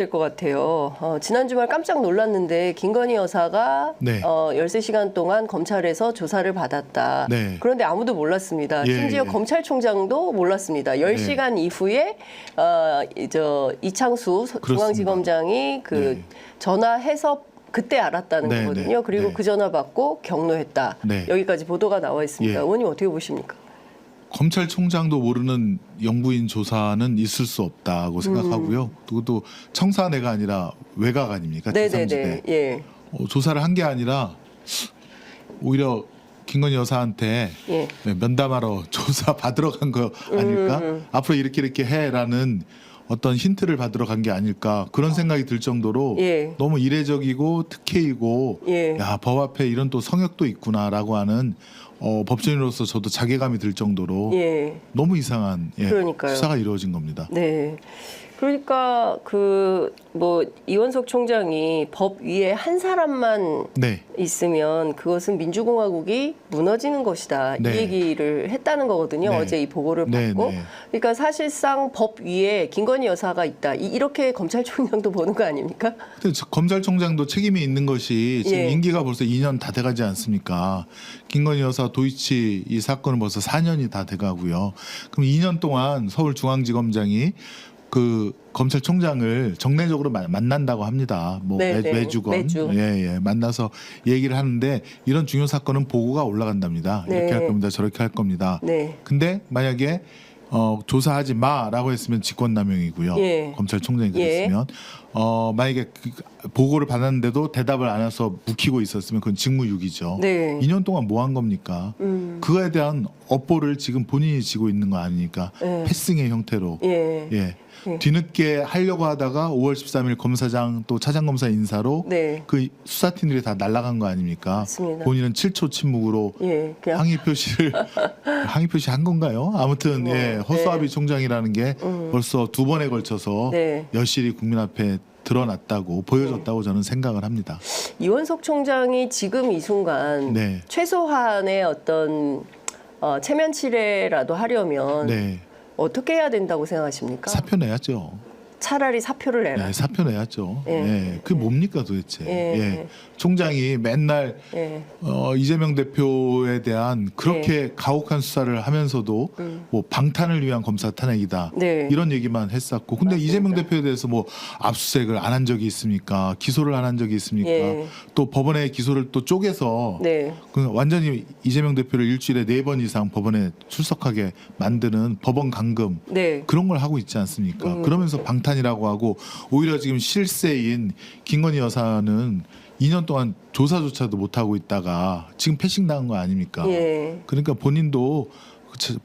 될 것 같아요. 어, 지난 주말 깜짝 놀랐는데 김건희 여사가 네. 어, 13시간 동안 검찰에서 조사를 받았다. 네. 그런데 아무도 몰랐습니다. 예, 심지어 예. 검찰총장도 몰랐습니다. 10시간 이후에 어, 이- 저 이창수 서- 그렇습니다. 중앙지검장이 그 네. 전화해서 그때 알았다는 네, 거거든요. 네, 그리고 네. 그 전화 받고 경로했다. 네. 여기까지 보도가 나와 있습니다. 예. 의원님 어떻게 보십니까? 검찰총장도 모르는 영부인 조사는 있을 수 없다고 생각하고요. 그것도 청사내가 아니라 외곽 아닙니까? 네네네. 제3지대. 예. 어, 조사를 한 게 아니라 오히려 김건희 여사한테 예. 면담하러 조사 받으러 간 거 아닐까? 음. 앞으로 이렇게 이렇게 해라는 어떤 힌트를 받으러 간 게 아닐까 그런 생각이 들 정도로 예. 너무 이례적이고 특혜이고 예. 야 법 앞에 이런 또 성역도 있구나라고 하는 어, 법조인으로서 저도 자괴감이 들 정도로 예. 너무 이상한 예, 그러니까요. 수사가 이루어진 겁니다. 네. 그러니까 그 뭐 이원석 총장이 법 위에 한 사람만 네, 있으면 그것은 민주공화국이 무너지는 것이다. 이 네. 얘기를 했다는 거거든요. 네. 어제 이 보고를 네, 받고. 네. 그러니까 사실상 법 위에 김건희 여사가 있다. 이- 이렇게 검찰총장도 보는 거 아닙니까? 근데 저 검찰총장도 책임이 있는 것이 지금 예. 임기가 벌써 2년 다 돼가지 않습니까? 김건희 여사 도이치 이 사건은 벌써 4년이 다 돼가고요. 그럼 2년 동안 서울중앙지검장이 그 검찰총장을 정례적으로 마- 만난다고 합니다. 뭐 네, 매, 네. 매주건 매주. 예, 예. 만나서 얘기를 하는데 이런 중요 사건은 보고가 올라간답니다. 이렇게 네. 할 겁니다. 저렇게 할 겁니다. 네. 근데 만약에 어, 조사하지 마라고 했으면 직권남용이고요. 예. 검찰총장이 예. 그랬으면 어, 만약에 그 보고를 받았는데도 대답을 안 해서 묵히고 있었으면 그건 직무유기죠. 네. 2년 동안 뭐 한 겁니까? 음. 그거에 대한 업보를 지금 본인이 지고 있는 거 아니니까 네. 패싱의 형태로 예. 예. 예. 뒤늦게 하려고 하다가 5월 13일 검사장 또 차장 검사 인사로 네. 그 수사팀들이 다 날아간 거 아닙니까? 맞습니다. 본인은 7초 침묵으로 예. 그냥 항의 표시를 항의 표시 한 건가요? 아무튼 뭐, 예, 허수아비 네. 총장이라는 게 음. 벌써 두 번에 걸쳐서 네. 여실히 국민 앞에 드러났다고 보여줬다고 저는 생각을 합니다. 이원석 총장이 지금 이 순간 네. 최소한의 어떤 어, 체면 치레라도 하려면 네. 어떻게 해야 된다고 생각하십니까? 사표 내야죠. 차라리 사표를 내라. 네, 사표 내야죠. 예. 예. 그게 뭡니까 도대체? 예. 예. 총장이 맨날 예. 어, 이재명 대표에 대한 그렇게 가혹한 수사를 하면서도 네. 음. 뭐 방탄을 위한 검사 탄핵이다 네. 이런 얘기만 했었고 근데 맞습니다. 이재명 대표에 대해서 뭐 압수수색을 안 한 적이 있습니까 기소를 안 한 적이 있습니까 예. 또 법원에 기소를 또 쪼개서 네. 그 완전히 이재명 대표를 일주일에 네 번 이상 법원에 출석하게 만드는 법원 감금 네. 그런 걸 하고 있지 않습니까? 음. 그러면서 방탄 이라고 하고 오히려 지금 실세인 김건희 여사는 2년 동안 조사조차도 못 하고 있다가 지금 패싱 당한 거 아닙니까? 예. 그러니까 본인도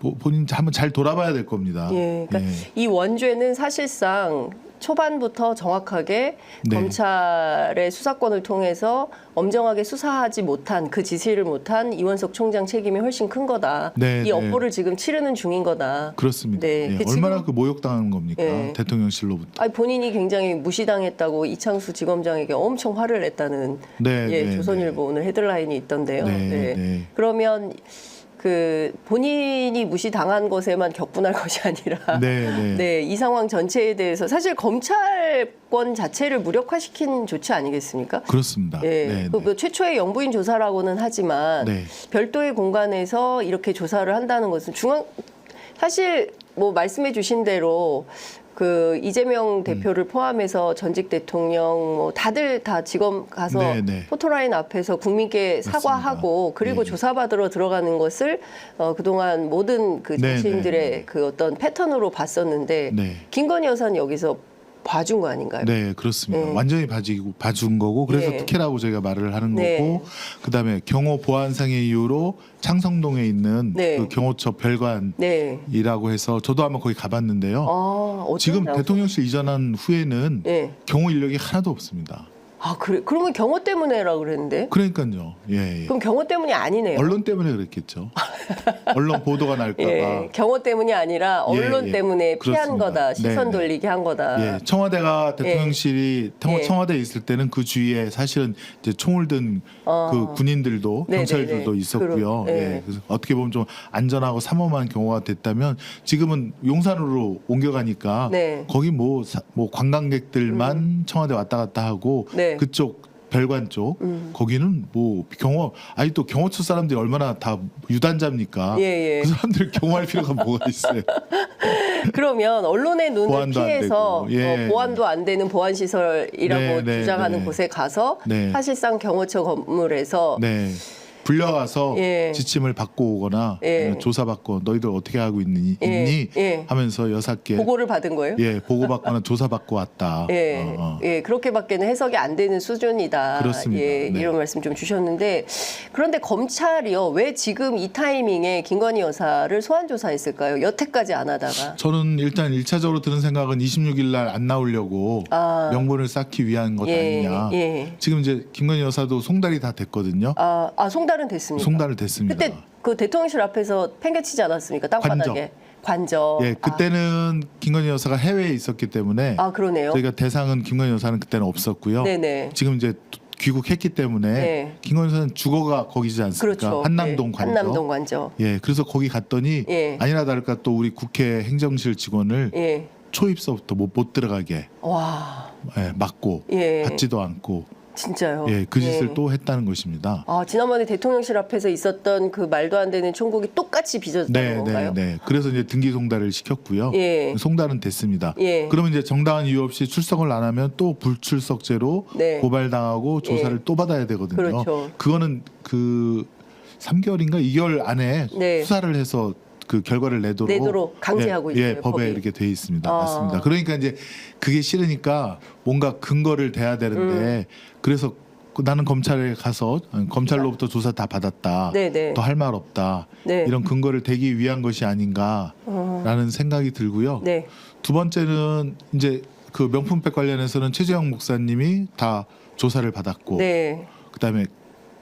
그 본인 한번 잘 돌아봐야 될 겁니다. 예. 그러니까 예. 이 원죄는 사실상 초반부터 정확하게 네. 검찰의 수사권을 통해서 엄정하게 수사하지 못한 그 지시를 못한 이원석 총장 책임이 훨씬 큰 거다. 네, 이 네. 업보를 지금 치르는 중인 거다. 그렇습니다. 네. 예. 그 얼마나 지금- 그 모욕당하는 겁니까? 예. 대통령실로부터. 아니 본인이 굉장히 무시당했다고 이창수 지검장에게 엄청 화를 냈다는 네, 예, 네, 조선일보 오늘 헤드라인이 있던데요. 네, 네. 그러면 그 본인이 무시당한 것에만 격분할 것이 아니라 네, 네. 네, 이 상황 전체에 대해서 사실 검찰권 자체를 무력화시킨 조치 아니겠습니까? 그렇습니다. 예, 네, 그 네. 뭐 최초의 영부인 조사라고는 하지만 네. 별도의 공간에서 이렇게 조사를 한다는 것은 중앙 사실 뭐 말씀해 주신 대로 그 이재명 음. 대표를 포함해서 전직 대통령 뭐 다들 다 지검 가서 네, 네. 포토라인 앞에서 국민께 사과하고 그리고 네. 조사받으러 들어가는 것을 어, 그동안 모든 그 네, 정치인들의 네, 네. 그 어떤 패턴으로 봤었는데 네. 김건희 여사는 여기서 봐준 거 아닌가요? 네, 그렇습니다. 예. 완전히 봐주고 봐준 거고 그래서 예. 특혜라고 저희가 말을 하는 네. 거고 그다음에 경호 보안상의 이유로 창성동에 있는 네. 그 경호처 별관이라고 네. 해서 저도 한번 거기 가봤는데요. 아, 어떤 지금? 대통령실 이전한 후에는 네. 경호 인력이 하나도 없습니다. 아 그래 그러면 경호 때문에라 그랬는데 그러니까요. 예. 예. 그럼 경호 때문이 아니네요. 언론 때문에 그랬겠죠. 언론 보도가 날까봐. 예, 경호 때문이 아니라 예, 언론 예. 때문에 피한 그렇습니다. 거다, 시선 네, 네. 돌리게 한 거다. 예, 청와대가 대통령실이 청- 예. 청와대에 있을 때는 그 주위에 사실은 이제 총을 든그 어. 군인들도 네, 경찰들도 네, 네. 있었고요. 그럼, 예. 예, 그래서 어떻게 보면 좀 안전하고 삼엄한 경우가 됐다면 지금은 용산으로 옮겨가니까 네. 거기 뭐, 사- 뭐 관광객들만 청와대 왔다 갔다 하고 네. 그쪽 별관 쪽 음. 거기는 뭐 경호 아니 또 경호처 사람들이 얼마나 다 유단자입니까? 예, 예. 그 사람들 경호할 필요가 뭐가 있어요? 그러면 언론의 눈을 보안도 안 피해서 되고, 예. 어, 보안도 안 되는 보안 시설이라고 네, 네, 주장하는 네. 곳에 가서 네. 사실상 경호처 건물에서 네. 불려가서 예. 지침을 받고 오거나 예. 아니면 조사받고 너희들 어떻게 하고 있니, 예, 있니? 예. 하면서 여섯 개 보고를 받은 거예요. 예 보고받거나 조사받고 왔다. 예, 어, 어. 예, 그렇게밖에는 해석이 안 되는 수준이다. 그렇습니다. 예, 네. 이런 말씀 좀 주셨는데 그런데 검찰이요 왜 지금 이 타이밍에 김건희 여사를 소환 조사했을까요? 여태까지 안 하다가. 저는 일단 일차적으로 드는 생각은 26일 날 안 나오려고 아. 명분을 쌓기 위한 것 예, 아니냐. 예. 지금 이제 김건희 여사도 송달이 다 됐거든요. 아, 아 송달 은 됐습니까? 송달을 됐습니다. 그때 그 대통령실 앞에서 팽개치지 않았습니까? 땅바닥에 관저. 예, 그때는 김건희 여사가 해외에 있었기 때문에 아, 아 그러네요. 저희가 대상은 김건희 여사는 그때는 없었고요. 네네. 지금 이제 귀국했기 때문에 네. 김건희 여사는 주거가 거기지 않습니까? 그렇죠. 한남동 네, 관저. 한남동 관저. 예, 그래서 거기 갔더니 예. 아니나 다를까 또 우리 국회 행정실 직원을 예. 초입서부터 못, 못 들어가게 와. 예, 막고 예. 받지도 않고 진짜요. 예, 그 짓을 예. 또 했다는 것입니다. 아 지난번에 대통령실 앞에서 있었던 그 말도 안 되는 총국이 똑같이 빚어졌다는 네, 네, 건가요? 네. 그래서 이제 등기 송달을 시켰고요. 예. 송달은 됐습니다. 예. 그러면 이제 정당한 이유 없이 출석을 안 하면 또 불출석죄로 네. 고발당하고 조사를 또 받아야 되거든요. 그렇죠. 거는 그 3개월인가 2개월 안에 네. 수사를 해서 그 결과를 내도록, 내도록 강제하고 예, 예, 있어요, 법에 법이. 이렇게 돼 있습니다. 아. 맞습니다. 그러니까 이제 그게 싫으니까 뭔가 근거를 대야 음. 되는데 그래서 그 나는 검찰에 가서 검찰로부터 조사 다 받았다. 네네. 또할말 없다. 네. 이런 근거를 대기 위한 것이 아닌가라는 생각이 들고요. 네. 두 번째는 이제 그 명품백 관련해서는 최재형 목사님이 다 조사를 받았고 네. 그다음에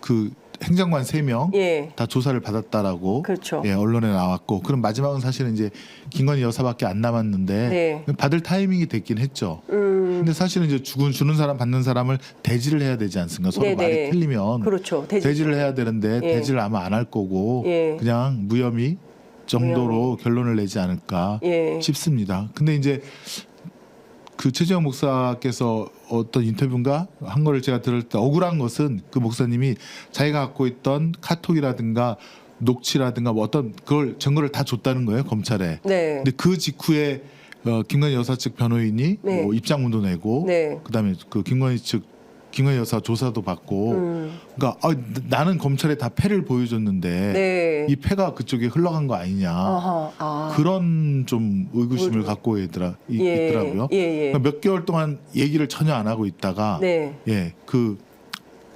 그 행정관 세 명 다 예. 조사를 받았다라고 그렇죠. 예, 언론에 나왔고 그럼 마지막은 사실은 이제 김건희 여사밖에 안 남았는데 네. 받을 타이밍이 됐긴 했죠. 음. 근데 사실은 이제 주군 주는 사람 받는 사람을 대지를 해야 되지 않습니까? 서로 네네. 말이 틀리면 그렇죠. 대지. 대지를 해야 되는데 예. 대지를 아마 안 할 거고 예. 그냥 무혐의 정도로 결론을 내지 않을까 예. 싶습니다. 근데 이제 그 최재형 목사께서 어떤 인터뷰인가 한 거를 제가 들을 때 억울한 것은 그 목사님이 자기가 갖고 있던 카톡이라든가 녹취라든가 뭐 어떤 그걸 증거를 다 줬다는 거예요 검찰에. 네. 근데 그 직후에 어, 김건희 여사 측 변호인이 네. 뭐 입장문도 내고 네. 그다음에 그 김건희 측 김건희 여사 조사도 받고 음. 그러니까 아, 나는 검찰에 다 패를 보여줬는데 네. 이 패가 그쪽에 흘러간 거 아니냐 아하. 아. 그런 좀 의구심을 의구- 갖고 있더라, 이- 예. 있더라고요. 예, 예. 그러니까 몇 개월 동안 얘기를 전혀 안 하고 있다가 네. 예, 그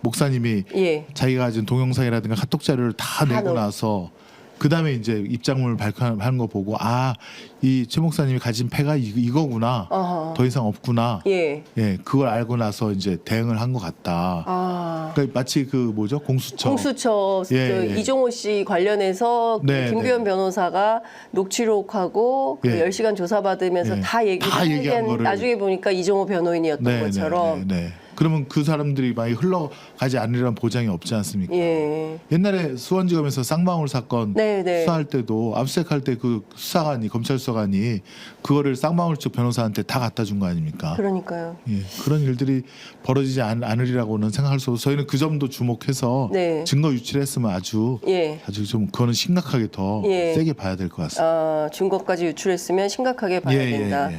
목사님이 예. 자기가 가진 동영상이라든가 카톡 자료를 다 다 내고 넣- 나서 그 다음에 이제 입장문을 발표하는 거 보고 아 이 최 목사님이 가진 패가 이, 이거구나 아하. 더 이상 없구나 예. 예 그걸 알고 나서 이제 대응을 한 것 같다. 아. 그러니까 마치 그 뭐죠 공수처 공수처 예, 저 예. 이종호 씨 관련해서 그 네, 김규현 네. 변호사가 녹취록하고 그 예. 10시간 조사받으면서 예. 다 얘기를 다 얘기한 거를- 나중에 보니까 이종호 변호인이었던 네, 것처럼 네, 네, 네. 그러면 그 사람들이 많이 흘러가지 않으리란 보장이 없지 않습니까? 예. 옛날에 수원지검에서 쌍방울 사건 네, 네. 수사할 때도 압수수색할 때 그 수사관이 검찰 수사관이 그거를 쌍방울 측 변호사한테 다 갖다 준 거 아닙니까? 그러니까요. 예, 그런 일들이 벌어지지 않, 않으리라고는 생각할 수 없어. 저희는 그 점도 주목해서 네. 증거 유치를 했으면 아주 예. 아주 좀 그거는 심각하게 더 예. 세게 봐야 될 것 같습니다. 아, 증거까지 유출했으면 심각하게 봐야 예, 예, 된다. 예.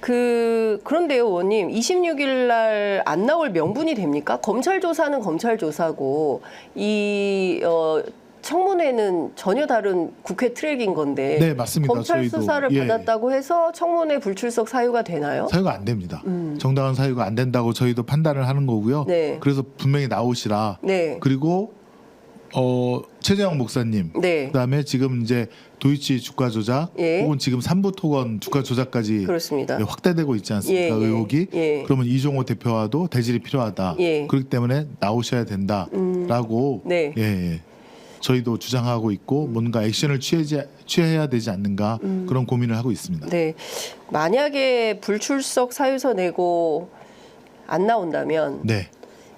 그 그런데요, 의원님, 26일 날안 나올 명분이 됩니까? 검찰 조사는 검찰 조사고 이 어, 청문회는 전혀 다른 국회 트랙인 건데 네, 맞습니다. 검찰 저희도. 수사를 예. 받았다고 해서 청문회 불출석 사유가 되나요? 사유가 안 됩니다. 음. 정당한 사유가 안 된다고 저희도 판단을 하는 거고요. 네. 그래서 분명히 나오시라. 네. 그리고 어 최재형 목사님 네. 그다음에 지금 이제 도이치 주가 조작 예. 혹은 지금 삼부토건 주가 조작까지 그렇습니다. 확대되고 있지 않습니까? 예, 예, 의혹이 예. 그러면 이종호 대표와도 대질이 필요하다. 예. 그렇기 때문에 나오셔야 된다라고 네. 예, 예. 저희도 주장하고 있고 뭔가 액션을 취해지, 취해야 되지 않는가 그런 고민을 하고 있습니다. 음. 네. 만약에 불출석 사유서 내고 안 나온다면 네.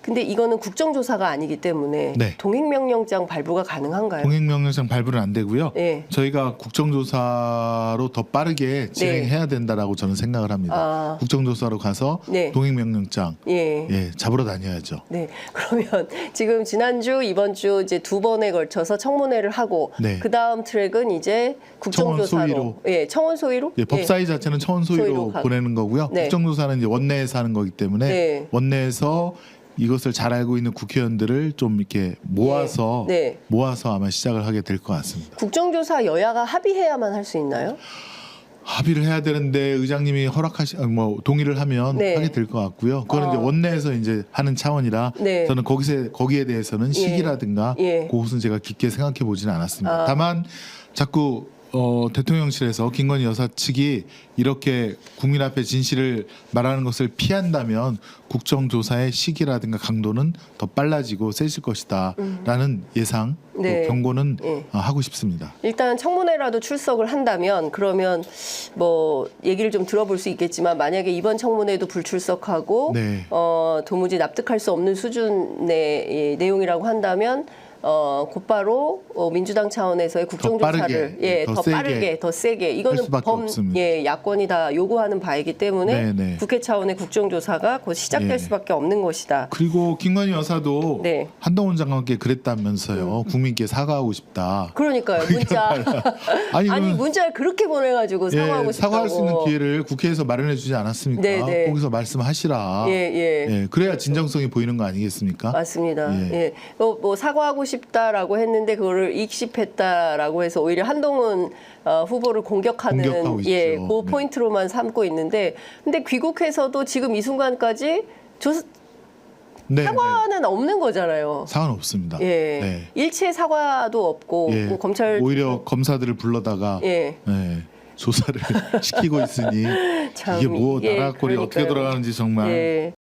근데 이거는 국정조사가 아니기 때문에 네. 동행명령장 발부가 가능한가요? 동행명령상 발부는 안 되고요. 네. 저희가 국정조사로 더 빠르게 진행해야 된다라고 저는 생각을 합니다. 아. 국정조사로 가서 네. 동행명령장 예. 예, 잡으러 다녀야죠. 네. 그러면 지금 지난주 이번 주 이제 두 번에 걸쳐서 청문회를 하고 네. 그 다음 트랙은 이제 국정조사로 청원 소위로. 예, 청원 소위로? 예, 법사위 자체는 청원 소위로 소위로 가- 보내는 거고요. 네. 국정조사는 이제 원내에서 하는 거기 때문에 네. 원내에서 이것을 잘 알고 있는 국회의원들을 좀 이렇게 모아서 네. 모아서 아마 시작을 하게 될 것 같습니다. 국정조사 여야가 합의해야만 할 수 있나요? 합의를 해야 되는데 의장님이 허락하시 아, 뭐 동의를 하면 네. 하게 될 것 같고요. 그거는 어. 이제 원내에서 이제 하는 차원이라 네. 저는 거기서 거기에 대해서는 시기라든가 예. 그것은 제가 깊게 생각해 보지는 않았습니다. 아. 다만 자꾸 어, 대통령실에서 김건희 여사 측이 이렇게 국민 앞에 진실을 말하는 것을 피한다면 국정조사의 시기라든가 강도는 더 빨라지고 세질 것이다라는 예상, 또 음. 네. 경고는 예. 어, 하고 싶습니다. 일단 청문회라도 출석을 한다면 그러면 뭐 얘기를 좀 들어볼 수 있겠지만 만약에 이번 청문회도 불출석하고 네. 어, 도무지 납득할 수 없는 수준의 이 내용이라고 한다면 어, 곧바로 어, 민주당 차원에서의 국정조사를 빠르게, 예, 더 더, 세게 빠르게 더 세게 이거는 범 없습니다. 예, 야권이 다 요구하는 바이기 때문에 네, 네. 국회 차원의 국정조사가 곧 시작될 예. 수밖에 없는 것이다. 그리고 김건희 여사도 네. 한동훈 장관께 그랬다면서요. 국민께 사과하고 싶다. 그러니까요. 문자 아니, 아니 문자를 그렇게 보내가지고 예, 사과하고 싶다고. 사과할 수 있는 기회를 국회에서 마련해 주지 않았습니까? 네, 네. 거기서 말씀하시라. 예, 예. 예, 그래야 진정성이 보이는 거 아니겠습니까? 맞습니다. 예. 예. 뭐, 뭐 사과하고 싶 다라고 했는데 그거를 익십했다라고 해서 오히려 한동훈 어, 후보를 공격하는. 예, 그 네. 포인트로만 삼고 있는데 근데 귀국해서도 지금 이 순간까지 조사, 네, 네. 사과는 없는 거잖아요. 사과는 없습니다. 예. 네. 일체 사과도 없고 예. 뭐 검찰 오히려 검사들을 불러다가 예. 예, 조사를 시키고 있으니 참 이게 뭐 나라 꼴이 어떻게. 돌아가는지 정말 예.